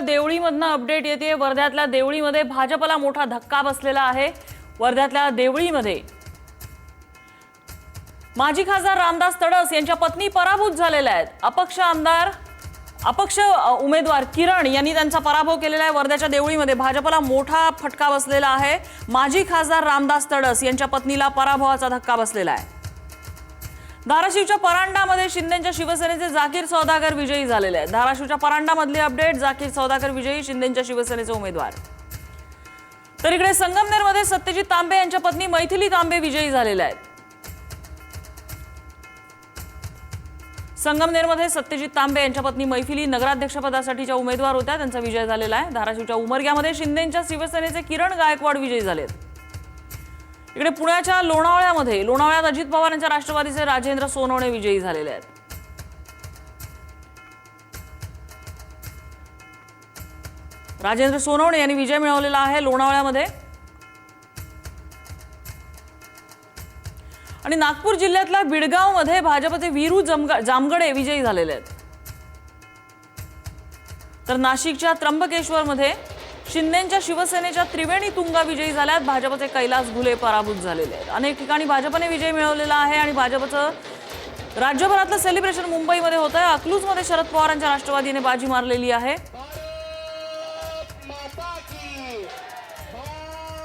देवळीमधनं update येते. वर्ध्यातल्या देवळीमध्ये भाजपला मोठा धक्का बसलेला आहे. वर्ध्यातल्या देवळीमध्ये माजी खासदार रामदास तडस यांच्या पत्नी पराभूत झालेल्या आहेत. अपक्ष आमदार अपक्ष उमेदवार किरण यांनी त्यांचा पराभव केलेला आहे. वर्ध्याच्या देवळीमध्ये भाजपला मोठा फटका बसलेला आहे. माजी खासदार रामदास तडस यांच्या पत्नीला पराभवाचा धक्का बसलेला आहे. धाराशिवच्या परांडामध्ये शिंदेच्या शिवसेनेचे जाकीर सौदागर विजयी झालेले आहेत. धाराशिवच्या परांडामधली अपडेट जाकीर सौदागर विजयी शिंदेच्या शिवसेनेचे उमेदवार. तर इकडे संगमनेरमध्ये सत्यजित तांबे यांच्या पत्नी मैथिली तांबे विजयी झालेल्या आहेत. संगमनेरमध्ये सत्यजित तांबे यांच्या पत्नी मैथिली नगराध्यक्षपदासाठीच्या उमेदवार होत्या. त्यांचा विजय झालेला आहे. धाराशिवच्या उमरग्यामध्ये शिंदेच्या शिवसेनेचे किरण गायकवाड विजयी झालेत. इकडे पुण्याच्या लोणावळ्यामध्ये लोणावळ्यात अजित पवार यांच्या राष्ट्रवादीचे राजेंद्र सोनवणे विजयी झालेले आहेत. राजेंद्र सोनवणे यांनी विजय मिळवलेला आहे लोणावळ्यामध्ये. आणि नागपूर जिल्ह्यातल्या बिडगावमध्ये भाजपचे वीरू जमगा जामगडे विजयी झालेले आहेत. तर नाशिकच्या त्र्यंबकेश्वरमध्ये शिंदेच्या शिवसेनेच्या त्रिवेणी तुंगा विजयी झाल्यात. भाजपचे कैलास घुले पराभूत झालेले आहेत. अनेक ठिकाणी भाजपने विजय मिळवलेला आहे आणि भाजपचं राज्यभरातलं सेलिब्रेशन मुंबईमध्ये होत आहे अकलूजमध्ये शरद पवारांच्या राष्ट्रवादीने बाजी मारलेली आहे.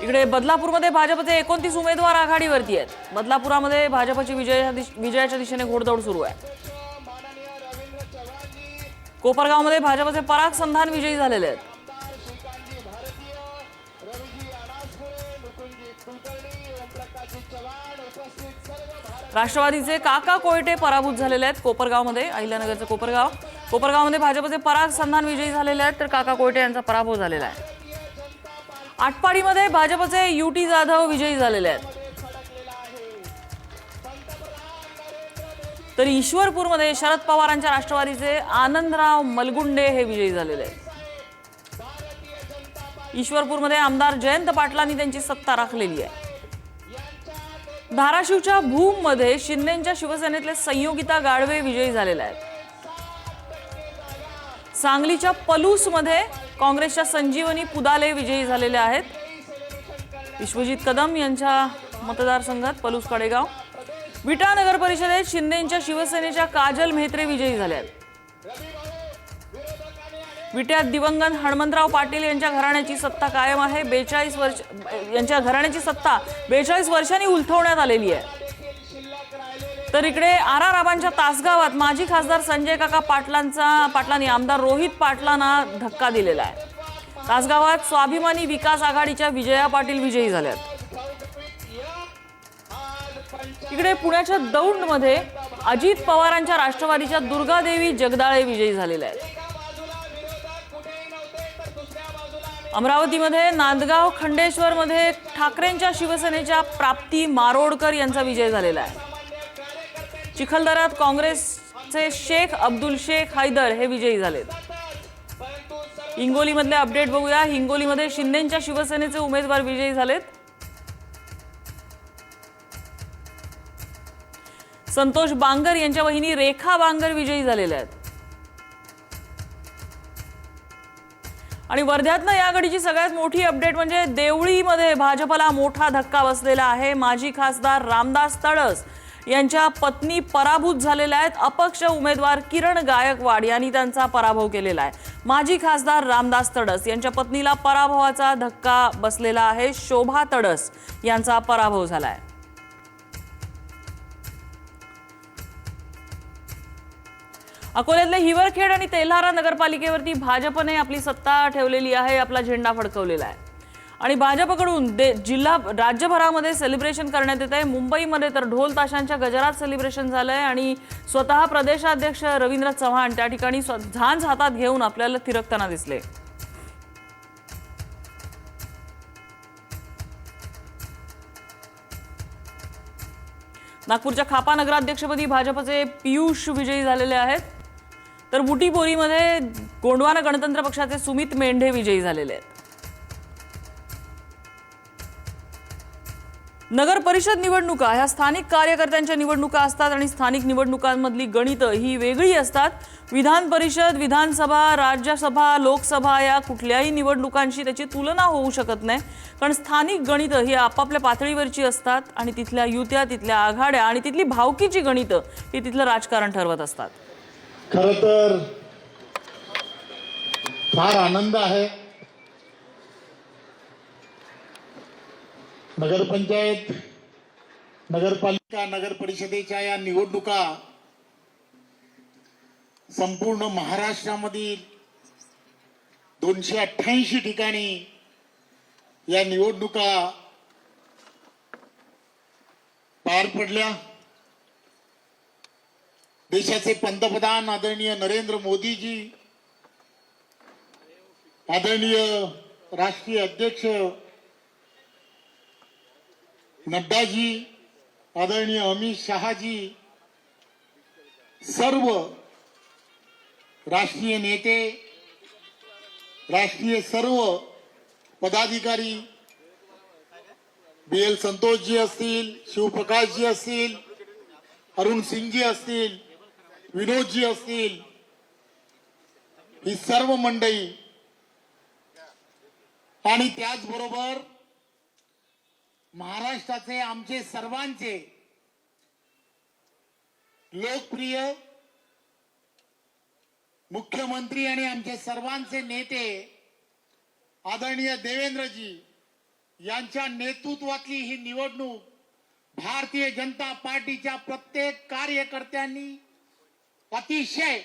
इकडे बदलापूरमध्ये भाजपचे एकोणतीस उमेदवार आघाडीवरती आहेत. बदलापुरामध्ये भाजपची विजय विजयाच्या दिशेने घोडदौड सुरू आहे. कोपरगावमध्ये भाजपचे पराग संधान विजयी झालेले आहेत. राष्ट्रवादीचे काका कोयटे पराभूत झालेले आहेत कोपरगावमध्ये अहिल्यानगरचं कोपरगाव. कोपरगावमध्ये भाजपचे पराग संधान विजयी झालेले आहेत तर काका कोयटे यांचा पराभव झालेला आहे. आटपाडीमध्ये भाजपचे युटी जाधव विजयी झालेले आहेत. तर ईश्वरपूरमध्ये शरद पवारांच्या राष्ट्रवादीचे आनंदराव मलगुंडे हे विजयी झालेले आहेत. ईश्वरपूरमध्ये आमदार जयंत पाटलांनी त्यांची सत्ता राखलेली आहे. धाराशिवच्या भूममध्ये शिंदेच्या शिवसेनेतले संयोगिता गाडवे विजयी झालेले आहेत. सांगलीच्या पलूसमध्ये काँग्रेसच्या संजीवनी पुदाले विजयी झालेले आहेत. विश्वजित कदम यांच्या मतदारसंघात पलूस कडेगाव. विटा नगर परिषदेत शिंदेच्या शिवसेनेच्या काजल मेहत्रे विजयी झाल्या आहेत. विट्यात दिवंगत हणमंतराव पाटील यांच्या घराण्याची सत्ता कायम आहे. बेचाळीस वर्ष यांच्या घराण्याची सत्ता बेचाळीस वर्षांनी उलथवण्यात आलेली आहे. तर इकडे आर आर आबांच्या तासगावात माजी खासदार संजय काका पाटलांचा पाटलांनी आमदार रोहित पाटलांना धक्का दिलेला आहे. तासगावात स्वाभिमानी विकास आघाडीच्या विजया पाटील विजयी झाल्यात. इकडे पुण्याच्या दौंडमध्ये अजित पवारांच्या राष्ट्रवादीच्या दुर्गादेवी जगदाळे विजयी झालेल्या आहेत. अमरावतीमध्ये नांदगाव खंडेश्वरमध्ये ठाकरेंच्या शिवसेनेच्या प्राप्ती मारोडकर यांचा विजय झालेला आहे. चिखलदऱ्यात काँग्रेसचे शेख अब्दुल शेख हैदर हे विजयी झालेत. हिंगोलीमधले अपडेट बघूया. हिंगोलीमध्ये शिंदेच्या शिवसेनेचे उमेदवार विजयी झालेत. संतोष बांगर यांच्या वहिनी रेखा बांगर विजयी झालेल्या आहेत. आणि वर्ध्यातनं या घडीची सगळ्यात मोठी अपडेट म्हणजे देवळीमध्ये भाजपला मोठा धक्का बसलेला आहे. माजी खासदार रामदास तडस यांच्या पत्नी पराभूत झालेल्या आहेत. अपक्ष उमेदवार किरण गायकवाड यांनी त्यांचा पराभव केलेला आहे. माजी खासदार रामदास तडस यांच्या पत्नीला पराभवाचा धक्का बसलेला आहे. शोभा तडस यांचा पराभव झाला आहे अकोल्यातले हिवरखेड आणि तेल्हारा नगरपालिकेवरती भाजपने आपली सत्ता ठेवलेली आहे आपला झेंडा फडकवलेला आहे. आणि भाजपकडून दे जिल्हा राज्यभरामध्ये सेलिब्रेशन करण्यात येत आहे. मुंबईमध्ये तर ढोल ताशांच्या गजरात सेलिब्रेशन झालं आहे आणि स्वतः प्रदेशाध्यक्ष रवींद्र चव्हाण त्या ठिकाणी झांज हातात घेऊन आपल्याला थिरकताना दिसले. नागपूरच्या खापा नगराध्यक्षपदी भाजपचे पियुष विजयी झालेले आहेत. तर बुटीबोरीमध्ये गोंडवाना गणतंत्र पक्षाचे सुमित मेंढे विजयी झालेले आहेत. नगर परिषद निवडणुका ह्या स्थानिक कार्यकर्त्यांच्या निवडणुका असतात आणि स्थानिक निवडणुकांमधली गणितं ही वेगळी असतात. विधान परिषद विधानसभा राज्यसभा लोकसभा या कुठल्याही निवडणुकांशी त्याची तुलना होऊ शकत नाही. कारण स्थानिक गणितं ही आपापल्या पातळीवरची असतात आणि तिथल्या युत्या तिथल्या आघाड्या आणि तिथली भावकीची गणितं ही तिथलं राजकारण ठरवत असतात. खर तर फार आनंद आहे. नगरपंचायत नगरपालिका नगर परिषदेच्या या निवडणुका संपूर्ण महाराष्ट्रामधील दोनशे अठ्ठ्याऐंशी ठिकाणी या निवडणुका पार पडल्या. देशाचे पंतप्रधान आदरणीय नरेंद्र मोदीजी आदरणीय राष्ट्रीय अध्यक्ष नड्डाजी आदरणीय अमित शहाजी सर्व राष्ट्रीय नेते राष्ट्रीय सर्व पदाधिकारी बी एल संतोषजी असतील शिवप्रकाशजी असतील अरुण सिंगजी असतील विनोदजी असतील ही सर्व मंडळी. आणि त्याचबरोबर महाराष्ट्राचे आमचे सर्वांचे लोकप्रिय मुख्यमंत्री आणि आमचे सर्वांचे नेते आदरणीय देवेंद्रजी यांच्या नेतृत्वातली ही निवडणूक भारतीय जनता पार्टीच्या प्रत्येक कार्यकर्त्यांनी अतिशय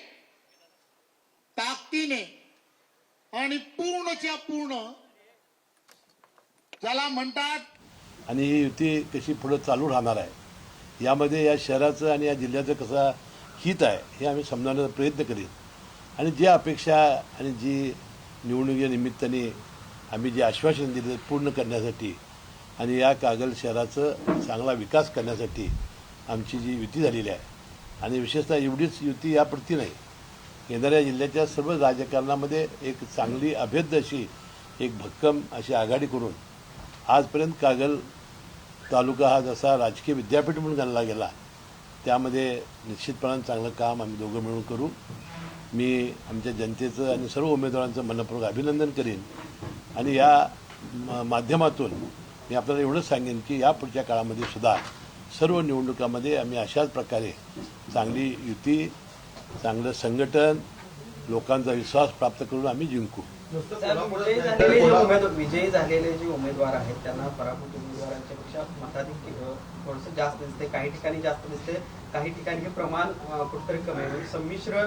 ताकदीने आणि पूर्णच्या पूर्ण ज्याला म्हणतात आणि ही युती कशी पुढे चालू राहणार आहे? यामध्ये या शहराचं आणि या जिल्ह्याचं कसा हित आहे हे आम्ही समजावण्याचा प्रयत्न करीत आणि जी अपेक्षा आणि जी निवडणुकीच्या निमित्ताने आम्ही जे आश्वासन दिले पूर्ण करण्यासाठी आणि या कागल शहराचं चांगला विकास करण्यासाठी आमची जी युती झालेली आहे आणि विशेषतः एवढीच युती यापुरती नाही. येणाऱ्या जिल्ह्याच्या सर्व राजकारणामध्ये एक चांगली अभेद्य अशी एक भक्कम अशी आघाडी करून आजपर्यंत कागल तालुका हा जसा राजकीय विद्यापीठ म्हणून गणला गेला त्यामध्ये निश्चितपणानं चांगलं काम आम्ही दोघं मिळून करू. मी आमच्या जनतेचं आणि सर्व उमेदवारांचं मनपूर्वक अभिनंदन करीन. आणि या म- माध्यमातून मी आपल्याला एवढंच सांगेन की या पुढच्या काळामध्ये सुद्धा सर्व निवडणुकामध्ये आम्ही अशाच प्रकारे चांगली युती चांगलं संघटन लोकांचा विश्वास प्राप्त करून आम्ही जिंकू. विजयी झालेले जे उमेदवार विजयी झालेले जे उमेदवार आहेत त्यांना पराभूत उमेदवारांच्या पेक्षा मताधिक्य थोडस जास्त दिसते काही ठिकाणी जास्त दिसते काही ठिकाणी हे प्रमाण कुठेतरी कमी आहे. म्हणजे संमिश्र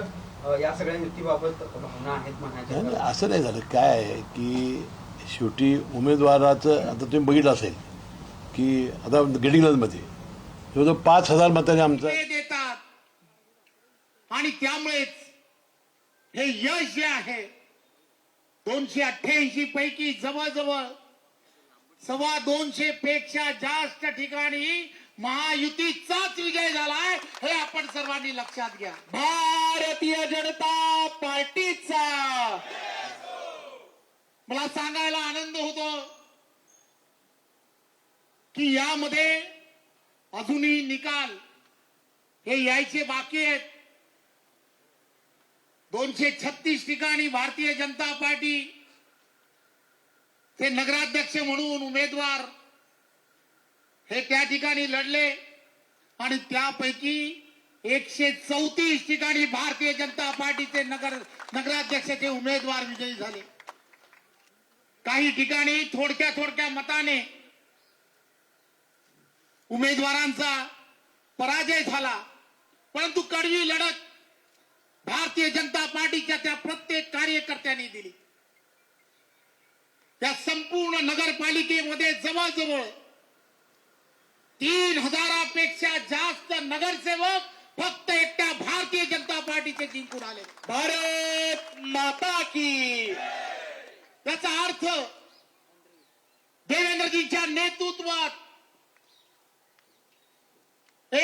या सगळ्या युतीबाबत भावना आहेत म्हणायच्या असं नाही झालं. काय आहे की शेवटी उमेदवाराचं आता तुम्ही बघितलं असेल की आता गडिंग्लजमध्ये जवळजवळ पाच हजार मतांनी आमचा देतात. आणि त्यामुळेच हे यश जे आहे दोनशे अठ्ठ्याऐंशी पैकी जवळजवळ सव्वा दोनशे पेक्षा जास्त ठिकाणी महायुतीचाच विजय झालाय हे आपण सर्वांनी लक्षात घ्या. भारतीय जनता पार्टीचा. मला सांगायला आनंद होतो की यामध्ये अजूनही निकाल हे यायचे बाकी आहेत. दोनशे छत्तीस ठिकाणी भारतीय जनता पार्टी ते नगराध्यक्ष म्हणून उमेदवार हे त्या ठिकाणी लढले आणि त्यापैकी एकशे चौतीस ठिकाणी भारतीय जनता पार्टीचे नगर नगराध्यक्षाचे उमेदवार विजयी झाले. काही ठिकाणी थोडक्या थोडक्या मताने उमेदवारांचा पराजय झाला. परंतु कडवी लढत भारतीय जनता पार्टीच्या त्या प्रत्येक कार्यकर्त्यांनी दिली. त्या संपूर्ण नगरपालिकेमध्ये जवळजवळ तीन हजारापेक्षा जास्त नगरसेवक फक्त एकट्या भारतीय जनता पार्टीचे जिंकून आले. भारत माता की त्याचा अर्थ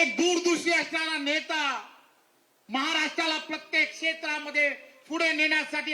एक दूरदृष्टी असणारा नेता महाराष्ट्राला प्रत्येक क्षेत्रामध्ये पुढे नेण्यासाठी